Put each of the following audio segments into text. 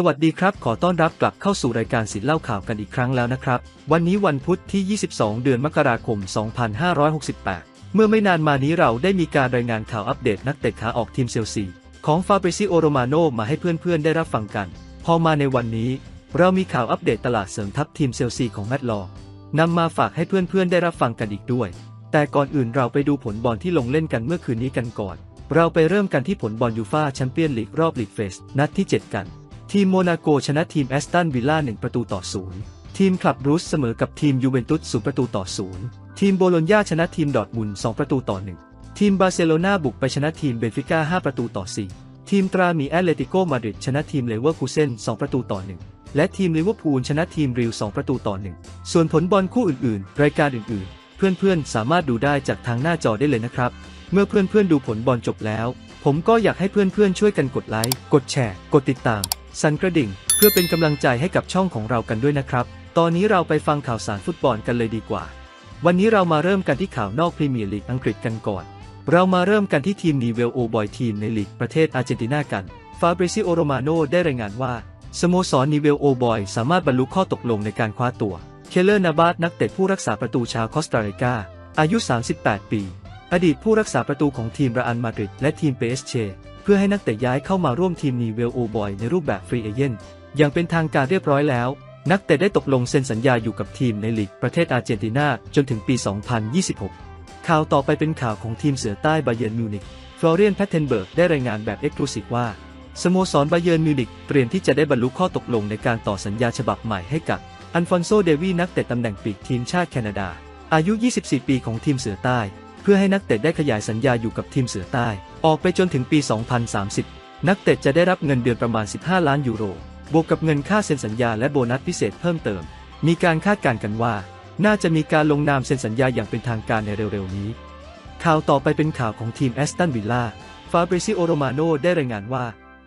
สวัสดีครับ ขอต้อนรับกลับเข้าสู่รายการสิทธิเล่าข่าวกันอีกครั้งแล้วนะครับ วันนี้วันพุธที่ 22 เดือนมกราคม 2568 เมื่อไม่นานมานี้เราได้มีการรายงานข่าวอัปเดตนักเตะขาออกทีมเซลซีของฟาเบริซิโอโรมาโนมาให้เพื่อนๆ ได้รับฟังกัน พอมาในวันนี้ เรามีข่าวอัปเดตตลาดเสริมทัพทีมเซลซีของแมตต์ลอว์นำมาฝากให้เพื่อนๆ ได้รับฟังกันอีกด้วย แต่ก่อนอื่นเราไปดูผลบอลที่ลงเล่นกันเมื่อคืนนี้กันก่อน เราไปเริ่มกันที่ผลบอลยูฟ่าแชมเปี้ยนลีกรอบลีกเฟสนัดที่ 7 กัน ทีมโมนาโกชนะทีมแอสตันวิลล่า1ประตูต่อศูนย์ทีมคลับรูสเสมอกับทีมยูเวนตุส0ประตูต่อศูนย์ทีมโบโลญญาชนะทีมดอร์ทมุน2ประตูต่อ1ทีมบาร์เซโลนาบุกไปชนะทีมเบนฟิก้า5ประตูต่อ4ทีมตรามีแอตเลติโกมาดริดชนะทีมเลเวอร์คูเซน2ประตูต่อ1และทีมลิเวอร์พูลชนะทีมริว2ประตูต่อ1ส่วนผลบอลคู่อื่นๆ รายการอื่นๆ เพื่อนๆ สามารถดูได้จากทางหน้าจอได้เลยนะครับ เมื่อเพื่อนๆดูผลบอลจบแล้ว ผมก็อยากให้เพื่อนๆช่วยกันกดไลค์ กดแชร์ กดติดตาม สั่นกระดิ่ง เพื่อเป็นกำลังใจให้กับช่องของเรากันด้วยนะครับ ตอนนี้เราไปฟังข่าวสารฟุตบอลกันเลยดีกว่า วันนี้เรามาเริ่มกันที่ข่าวนอกพรีเมียร์ลีกอังกฤษกันก่อน เรามาเริ่มกันที่ทีมนีเวลโอบอยทีมในลีกประเทศอาร์เจนตินากัน ฟาเบริซิโอโรมาโนได้รายงานว่าสโมสรนีเวลโอบอยสามารถบรรลุข้อตกลงในการคว้าตัว เคเลอร์นาบาสนักเตะผู้รักษาประตูชาวคอสตาริกา อายุ 38 ปี อดีตผู้รักษาประตูของทีมร e อัลมาดริดและทีมเปเชเพื่อให้นักเตะย้ายเข้ามาร่วมทีมนีเวลโอบอยในรูปแบบฟรีเอเจนต์อย่างเป็นทางการเรียบร้อยแล้ว นักเตะได้ตกลงเซ็นสัญญาอยู่กับทีมในลีกประเทศอาร์เจนตินาจนถึงปี 2026 ข่าวต่อไปเป็นข่าวของทีมเสือใต้บาเยิร์นมิวนิกฟลอเรียนแพตเทนเบิร์กได้รายงานแบบเอ็กซ์คลูซีฟว่าสโมสรบาเยิร์นมิวนิกเตรียมที่จะได้บรรลุข้อตกลงในการต่อสัญญาฉบับใหม่ให้กับอันฟอนโซเดวีนักเตะตำแหน่งปีกทีมชาติแคนาดา อายุ 24 ปีของทีมเสือใต้ เพื่อให้นักเตะได้ขยายสัญญาอยู่กับทีมเสือใต้ ออกไปจนถึงปี 2030 นักเตะจะได้รับเงินเดือนประมาณ 15 ล้านยูโร บวกกับเงินค่าเซ็นสัญญาและโบนัสพิเศษเพิ่มเติม มีการคาดการณ์กันว่า น่าจะมีการลงนามเซ็นสัญญาอย่างเป็นทางการในเร็วๆนี้ ข่าวต่อไปเป็นข่าวของทีมแอสตันวิลล่า ฟาเบริซิโอโรมาโนได้รายงานว่า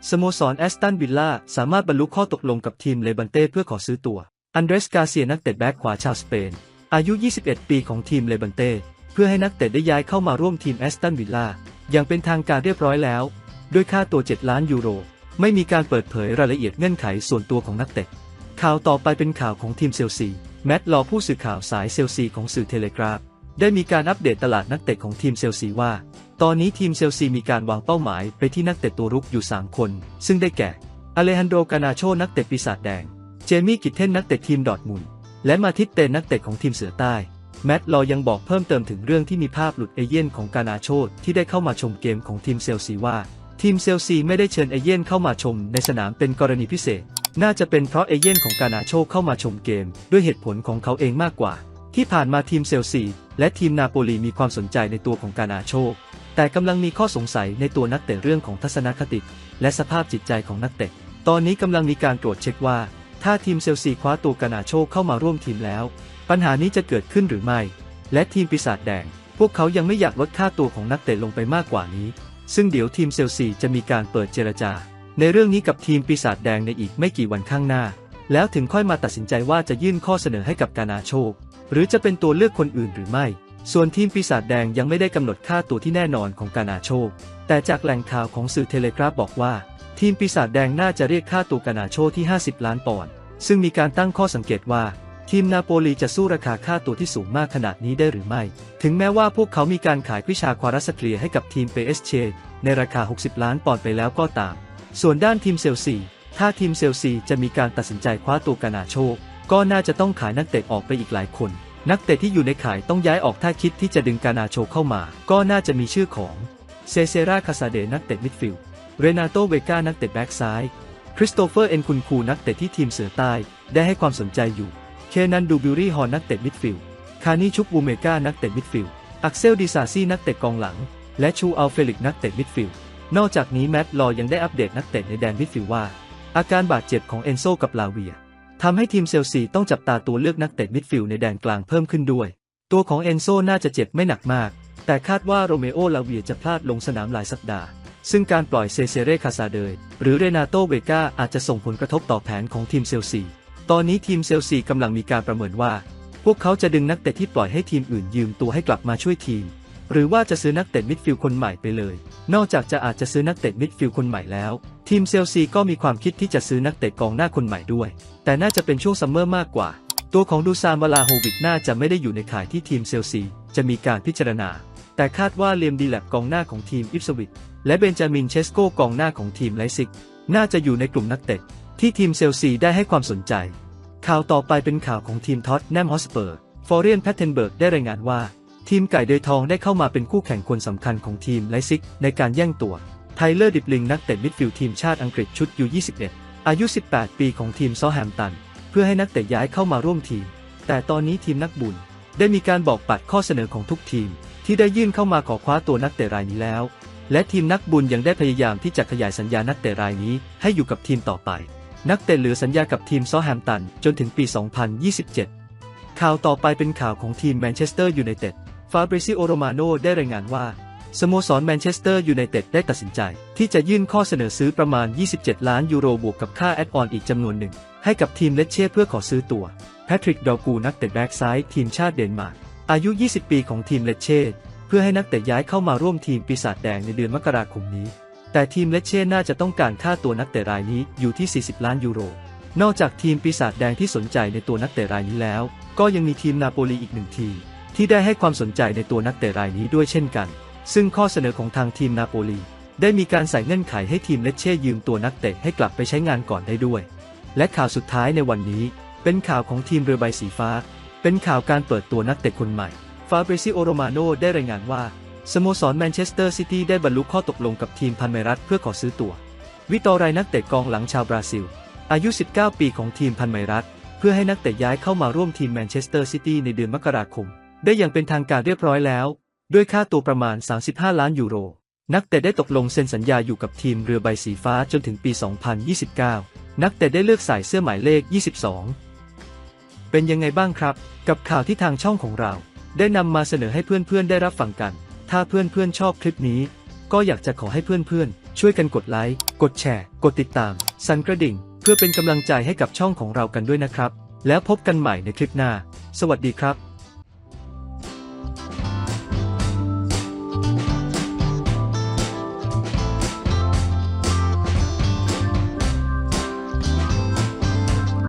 สโมสรแอสตันวิลล่าสามารถบรรลุข้อตกลงกับทีมเลบันเต้เพื่อขอซื้อตัว อันเดรสกาเซียนักเตะแบ็กขวาชาวสเปน อายุ 21 ปีของทีมเลบันเต้ เพื่อให้นักเตะได้ย้ายเข้ามาร่วมทีมแอสตันวิลล่า อย่างเป็นทางการเรียบร้อยแล้ว ด้วยค่าตัว 7 ล้านยูโร ไม่มีการเปิดเผยรายละเอียดเงื่อนไขส่วนตัวของนักเตะ ข่าวต่อไปเป็นข่าวของทีมเซลซี แมตต์ลอผู้สื่อข่าวสายเซลซีของสื่อเทเลกราฟ ได้มีการอัปเดตตลาดนักเตะของทีมเซลซีว่า ตอนนี้ทีมเซลซีมีการวางเป้าหมายไปที่นักเตะตัวรุกอยู่ 3 คน ซึ่งได้แก่ อเลฮันโด กานาโช นักเตะปีศาจแดง เจมี่ กิตเทน นักเตะทีมดอร์ทมุนและมาทิตเตนนักเตะของทีมเสือใต้ แมตต์ลอยังบอกเพิ่มเติมถึงเรื่องที่มีภาพหลุดเอเย่นของกานาโชที่ได้เข้ามาชมเกมของทีมเซลซีว่า ทีมเซลซีไม่ได้เชิญเอเย่นเข้ามาชมในสนามเป็นกรณีพิเศษ น่าจะเป็นเพราะเอเย่นของกานาโชเข้ามาชมเกม ด้วยเหตุผลของเขาเองมากกว่า ที่ผ่านมาทีมเซลซีและทีมนาโปลีมีความสนใจในตัวของกานาโชแต่กำลังมีข้อสงสัยในตัวนักเตะเรื่องของทัศนคติ และสภาพจิตใจของนักเตะ ตอนนี้กำลังมีการตรวจเช็คว่า ถ้าทีมเซลซีคว้าตัวกานาโชเข้ามาร่วมทีมแล้ว ปัญหานี้จะเกิดขึ้นหรือไม่ และทีมปีศาจแดง พวกเขายังไม่อยากลดค่าตัวของนักเตะลงไปมากกว่านี้ ซึ่งเดี๋ยวทีมเซลซีจะมีการเปิดเจรจา ในเรื่องนี้กับทีมปีศาจแดงในอีกไม่กี่วันข้างหน้า แล้วถึงค่อยมาตัดสินใจว่าจะยื่นข้อเสนอให้กับกานาโชหรือจะเป็นตัวเลือกคนอื่นหรือไม่ ส่วนทีมปีศาจแดงยังไม่ได้กำหนดค่าตัวที่แน่นอนของกานาโชแต่จากแหล่งข่าวของสื่อเทเลกราฟบอกว่า ทีมปีศาจแดงน่าจะเรียกค่าตัวกานาโชที่ 50 ล้านปอนด์ซึ่งมีการตั้งข้อสังเกตว่า ทีมนาโปลีจะสู้ราคาค่าตัวที่สูงมากขนาดนี้ได้หรือไม่ ถึงแม้ว่าพวกเขามีการขายวิชาควารัสเตรียให้กับทีมเปเอสเชในราคา 60 ล้านปอนด์ไปแล้วก็ตาม ส่วนด้านทีมเซลซี ถ้าทีมเซลซีจะมีการตัดสินใจคว้าตัวกานาโชก็น่าจะต้องขายนักเตะออกไปอีกหลายคน นักเตะที่อยู่ในขายต้องย้ายออกถ้าคิดที่จะดึงกานาโชเข้ามา ก็น่าจะมีชื่อของเซเซราคาซาเดนักเตะมิดฟิลด์เรนาโตเวกานักเตะแบ็กซ้าย คริสโตเฟอร์เอ็นคุนคูนักเตะที่ทีมเสือใต้ ได้ให้ความสนใจอยู่ เคนันดูบิวรี่ฮอร์นักเตะมิดฟิลด์คานิชุกบูเมกานักเตะมิดฟิลด์อักเซลดิซาซี่นักเตะกองหลัง และชูอัลเฟลิกนักเตะมิดฟิลด์นอกจากนี้แมตต์ลอยังได้อัปเดตนักเตะในแดนมิดฟิลด์ว่า อาการบาดเจ็บของเอนโซกับลาเวียทำให้ทีมเซลซีต้องจับตาตัวเลือกนักเตะมิดฟิลด์ในแดนกลางเพิ่มขึ้นด้วย ตัวของเอนโซน่าจะเจ็บไม่หนักมาก แต่คาดว่าโรเมโอลาเวียจะพลาดลงสนามหลายสัปดาห์ ซึ่งการปล่อยเซเซเรคาซาเดยหรือเรนาโตเวกาอาจจะส่งผลกระทบต่อแผนของทีมเซลซี ตอนนี้ทีมเซลซีกำลังมีการประเมินว่า พวกเขาจะดึงนักเตะที่ปล่อยให้ทีมอื่นยืมตัวให้กลับมาช่วยทีม หรือว่าจะซื้อนักเตะมิดฟิลด์คนใหม่ไปเลย นอกจากจะอาจจะซื้อนักเตะมิดฟิลด์คนใหม่แล้ว ทีมเชลซีก็มีความคิดที่จะซื้อนักเตะกองหน้าคนใหม่ด้วย แต่น่าจะเป็นช่วงซัมเมอร์มากกว่า ตัวของดูซานวาลาโฮวิกน่าจะไม่ได้อยู่ในข่ายที่ทีมเชลซีจะมีการพิจารณา แต่คาดว่าเลียมดีแลบกองหน้าของทีมอิฟสวิตและเบนจามินเชสโกกองหน้าของทีมไลซิก น่าจะอยู่ในกลุ่มนักเตะ ที่ทีมเชลซีได้ให้ความสนใจ ข่าวต่อไปเป็นข่าวของทีมท็อตแนมฮอสเปอร์ ฟอร์เรียนแพทเทนเบิร์กได้รายงานว่า ทีมไก่เดยทองได้เข้ามาเป็นคู่แข่งคนสำคัญของทีมไลซิก ในการแย่งตัว ไทเลอร์ดิบลิงนักเตะมิดฟิลด์ทีมชาติอังกฤษชุดยู21อายุ 18 ปีของทีมซอแฮมตัน เพื่อให้นักเตะย้ายเข้ามาร่วมทีม แต่ตอนนี้ทีมนักบุญ ได้มีการบอกปัดข้อเสนอของทุกทีม ที่ได้ยื่นเข้ามาขอคว้าตัวนักเตะรายนี้แล้ว และทีมนักบุญยังได้พยายามที่จะขยายสัญญานักเตะรายนี้ให้อยู่กับทีมต่อไป นักเตะเหลือสัญญากับทีมซอแฮมตันจนถึงปี 2027 ข่าวต่อไปเป็นข่าวของทีมแมนเชสเตอร์ยูไนเต็ด ฟาบริซิโอโรมาโนได้รายงานว่า สโมสรแมนเชสเตอร์ยูไนเต็ดได้ตัดสินใจ ที่จะยื่นข้อเสนอซื้อประมาณ 27 ล้านยูโรบวกกับค่าแอดออนอีกจำนวนหนึ่ง ให้กับทีมเลเช่เพื่อขอซื้อตัวแพทริกดอกูนักเตะแบ็กซ้ายทีมชาติเดนมาร์กอายุ 20 ปีของทีมเลเช่เพื่อให้นักเตะย้ายเข้ามาร่วมทีมปีศาจแดงในเดือนมกราคมนี้ แต่ทีมเลสเช่น่าจะต้องการค่าตัวนักเตะรายนี้อยู่ที่ 40 ล้านยูโร นอกจากทีมปีศาจแดงที่สนใจในตัวนักเตะรายนี้แล้ว ก็ยังมีทีมนาโปลีอีกหนึ่งทีมที่ได้ให้ความสนใจในตัวนักเตะรายนี้ด้วยเช่นกัน ซึ่งข้อเสนอของทางทีมนาโปลีได้มีการใส่เงื่อนไขให้ทีมเลสเช่ยืมตัวนักเตะให้กลับไปใช้งานก่อนได้ด้วย และข่าวสุดท้ายในวันนี้ เป็นข่าวของทีมเรือใบสีฟ้า เป็นข่าวการเปิดตัวนักเตะคนใหม่ ฟาเบรซิโอโรมาโนได้รายงานว่า สโมสรแมนเชสเตอร์ซิตี้ได้บรรลุข้อตกลงกับทีมพันเมรัสเพื่อขอซื้อตัว วิตอไรนักเตะกองหลังชาวบราซิล อายุ 19 ปีของทีมพันเมรัสเพื่อให้นักเตะย้ายเข้ามาร่วมทีมแมนเชสเตอร์ซิตี้ในเดือนมกราคม ได้อย่างเป็นทางการเรียบร้อยแล้ว ด้วยค่าตัวประมาณ 35 ล้านยูโร นักเตะได้ตกลงเซ็นสัญญาอยู่กับทีมเรือใบสีฟ้าจนถึงปี 2029 นักเตะได้เลือกใส่เสื้อหมายเลข 22 เป็นยังไงบ้างครับ กับข่าวที่ทางช่องของเรา ได้นำมาเสนอให้เพื่อนๆได้รับฟังกัน ถ้าเพื่อนๆชอบคลิปนี้ ก็อยากจะขอให้เพื่อนๆช่วยกันกดไลค์ กดแชร์ กดติดตาม สั่นกระดิ่ง เพื่อเป็นกำลังใจให้กับช่องของเรากันด้วยนะครับ แล้วพบกันใหม่ในคลิปหน้า สวัสดีครับ